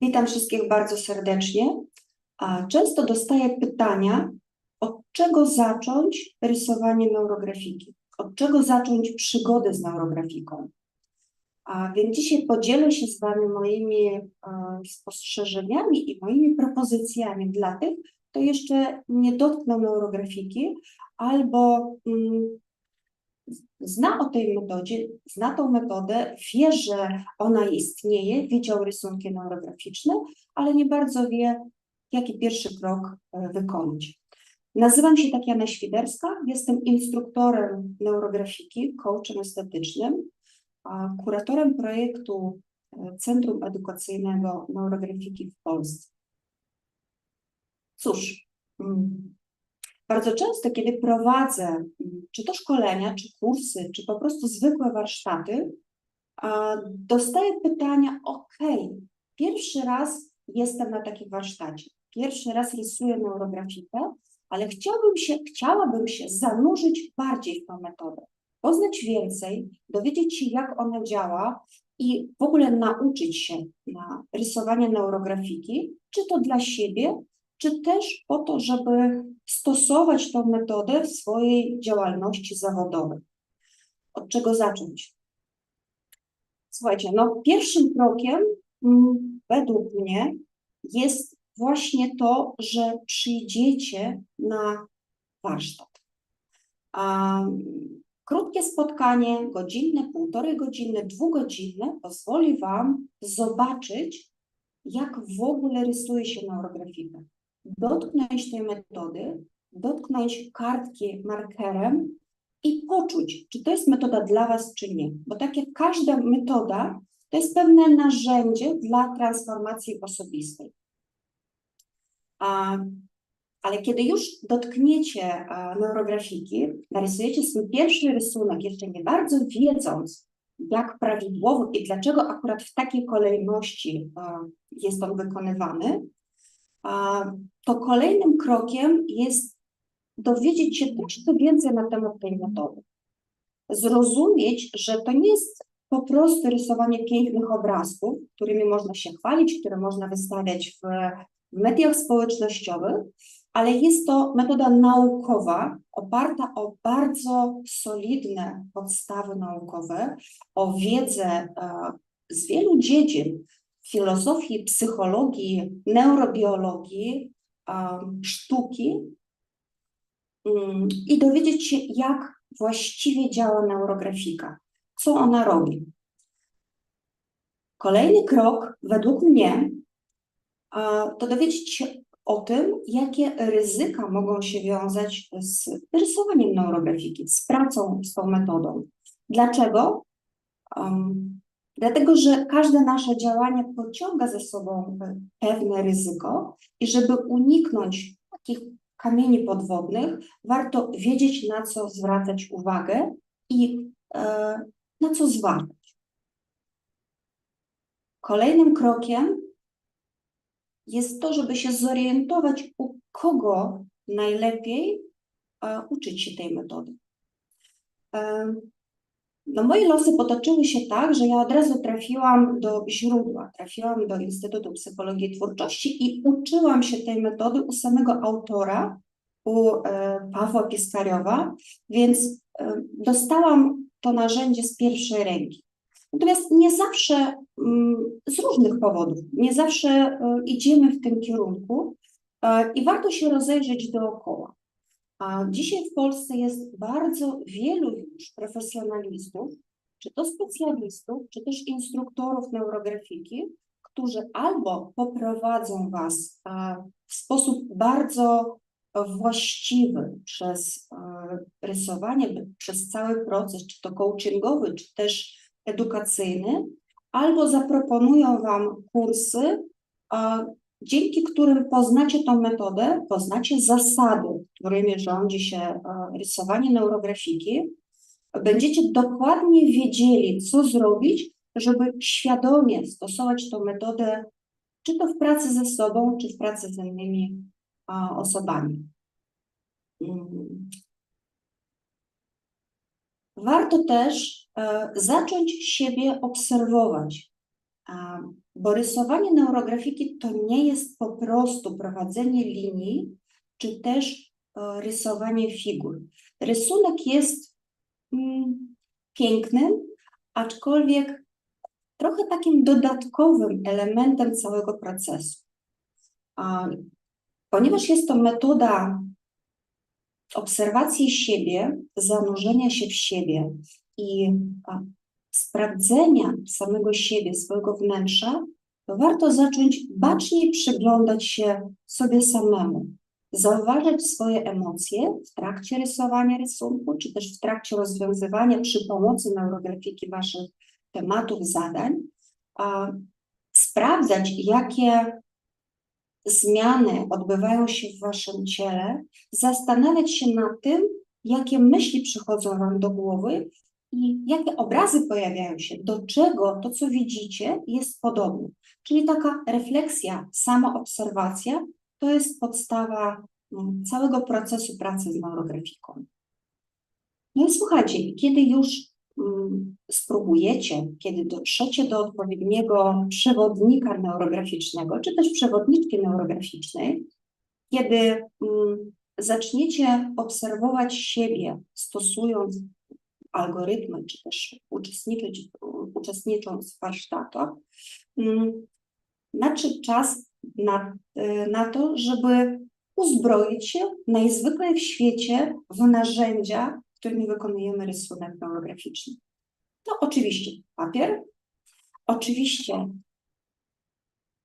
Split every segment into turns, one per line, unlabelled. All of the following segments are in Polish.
Witam wszystkich bardzo serdecznie. Często dostaję pytania, od czego zacząć rysowanie neurografiki? Od czego zacząć przygodę z neurografiką? A więc dzisiaj podzielę się z Wami moimi e, spostrzeżeniami i moimi propozycjami dla tych, kto jeszcze nie dotknął neurografiki albo mm, zna o tej metodzie, zna tą metodę, wie, że ona istnieje, widział rysunki neurograficzne, ale nie bardzo wie, jaki pierwszy krok e, wykonać. Nazywam się Tatiana Świderska, jestem instruktorem neurografiki, coachem estetycznym, kuratorem projektu e, Centrum Edukacyjnego Neurografiki w Polsce. Cóż, mm, bardzo często, kiedy prowadzę czy to szkolenia, czy kursy, czy po prostu zwykłe warsztaty, dostaję pytania: OK, pierwszy raz jestem na takim warsztacie, pierwszy raz rysuję neurografikę, ale chciałbym się, chciałabym się zanurzyć bardziej w tę metodę, poznać więcej, dowiedzieć się, jak ona działa i w ogóle nauczyć się na rysowania neurografiki, czy to dla siebie, czy też po to, żeby stosować tę metodę w swojej działalności zawodowej. Od czego zacząć? Słuchajcie, no pierwszym krokiem mm, według mnie jest właśnie to, że przyjdziecie na warsztat. A krótkie spotkanie, godzinne, półtorej godziny, dwugodzinne, pozwoli Wam zobaczyć, jak w ogóle rysuje się neurografikę dotknąć tej metody, dotknąć kartki markerem i poczuć, czy to jest metoda dla Was, czy nie. Bo tak jak każda metoda, to jest pewne narzędzie dla transformacji osobistej. A, ale kiedy już dotkniecie neurografiki, narysujecie swój pierwszy rysunek, jeszcze nie bardzo wiedząc, jak prawidłowo i dlaczego akurat w takiej kolejności a, jest on wykonywany, to kolejnym krokiem jest dowiedzieć się troszkę więcej na temat tej metody. Zrozumieć, że to nie jest po prostu rysowanie pięknych obrazków, którymi można się chwalić, które można wystawiać w, w mediach społecznościowych, ale jest to metoda naukowa, oparta o bardzo solidne podstawy naukowe, o wiedzę e, z wielu dziedzin, filozofii, psychologii, neurobiologii, sztuki mm, i dowiedzieć się, jak właściwie działa neurografika, co ona robi. Kolejny krok, według mnie, to dowiedzieć się o tym, jakie ryzyka mogą się wiązać z rysowaniem neurografiki, z pracą z tą metodą. Dlaczego? Dlatego, że każde nasze działanie pociąga ze sobą pewne ryzyko i żeby uniknąć takich kamieni podwodnych, warto wiedzieć, na co zwracać uwagę i e, na co zważać. Kolejnym krokiem jest to, żeby się zorientować, u kogo najlepiej e, uczyć się tej metody. E, no moje losy potoczyły się tak, że ja od razu trafiłam do źródła, trafiłam do Instytutu Psychologii Twórczości i uczyłam się tej metody u samego autora, u e, Pawła Piskariowa, więc e, dostałam to narzędzie z pierwszej ręki. Natomiast nie zawsze, mm, z różnych powodów, nie zawsze e, idziemy w tym kierunku i warto się rozejrzeć dookoła. A dzisiaj w Polsce jest bardzo wielu już profesjonalistów, czy to specjalistów, czy też instruktorów neurografiki, którzy albo poprowadzą Was w sposób bardzo właściwy przez rysowanie, przez cały proces, czy to coachingowy, czy też edukacyjny, albo zaproponują Wam kursy, dzięki którym poznacie tą metodę, poznacie zasady, którymi rządzi się e, rysowanie neurografiki, będziecie dokładnie wiedzieli, co zrobić, żeby świadomie stosować tą metodę, czy to w pracy ze sobą, czy w pracy z innymi osobami. Mm. Warto też e, zacząć siebie obserwować. Bo rysowanie neurografiki to nie jest po prostu prowadzenie linii, czy też e, rysowanie figur. Rysunek jest mm, pięknym, aczkolwiek trochę takim dodatkowym elementem całego procesu. Ponieważ jest to metoda obserwacji siebie, zanurzenia się w siebie i sprawdzenia samego siebie, swojego wnętrza, to warto zacząć baczniej przyglądać się sobie samemu, zauważyć swoje emocje w trakcie rysowania rysunku, czy też w trakcie rozwiązywania przy pomocy neurografiki waszych tematów zadań, a, sprawdzać, jakie zmiany odbywają się w waszym ciele, zastanawiać się nad tym, jakie myśli przychodzą wam do głowy i jakie obrazy pojawiają się, do czego to, co widzicie, jest podobne. Czyli taka refleksja, samoobserwacja to jest podstawa mm, całego procesu pracy z neurografiką. No i słuchajcie, kiedy już mm, spróbujecie, kiedy dotrzecie do odpowiedniego przewodnika neurograficznego, czy też przewodniczki neurograficznej, kiedy mm, zaczniecie obserwować siebie, stosując algorytmy, czy też uczestniczyć, uczestnicząc w warsztatach, mm, nadszedł czas na, y, na to, żeby uzbroić się najzwykle w świecie w narzędzia, którymi wykonujemy rysunek neurograficzny. To oczywiście papier, oczywiście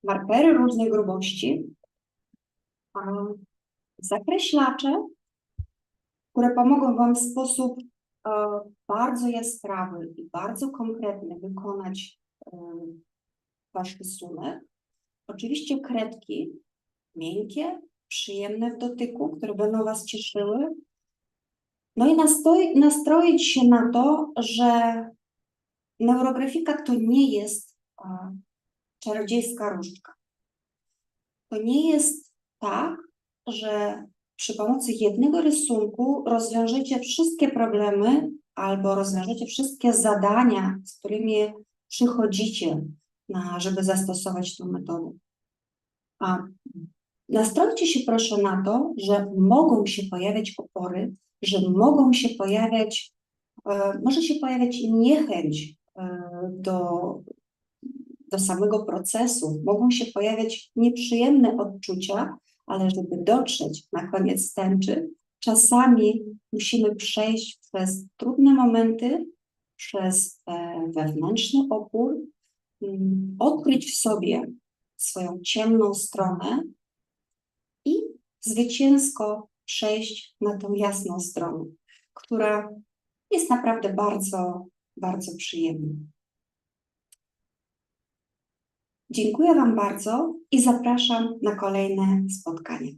markery różnej grubości, zakreślacze, które pomogą Wam w sposób bardzo jaskrawy i bardzo konkretny wykonać e, Wasz rysunek. Oczywiście kredki miękkie, przyjemne w dotyku, które będą Was cieszyły. No i nastoi, nastroić się na to, że neurografika to nie jest a, czarodziejska różdżka. To nie jest tak, że przy pomocy jednego rysunku rozwiążecie wszystkie problemy albo rozwiążecie wszystkie zadania, z którymi przychodzicie, na, żeby zastosować tę metodę. A nastrojcie się proszę na to, że mogą się pojawiać opory, że mogą się pojawiać, e, może się pojawiać niechęć e, do, do samego procesu, mogą się pojawiać nieprzyjemne odczucia, ale żeby dotrzeć na koniec tęczy, czasami musimy przejść przez trudne momenty, przez e, wewnętrzny opór, mm, odkryć w sobie swoją ciemną stronę i zwycięsko przejść na tą jasną stronę, która jest naprawdę bardzo, bardzo przyjemna. Dziękuję Wam bardzo i zapraszam na kolejne spotkanie.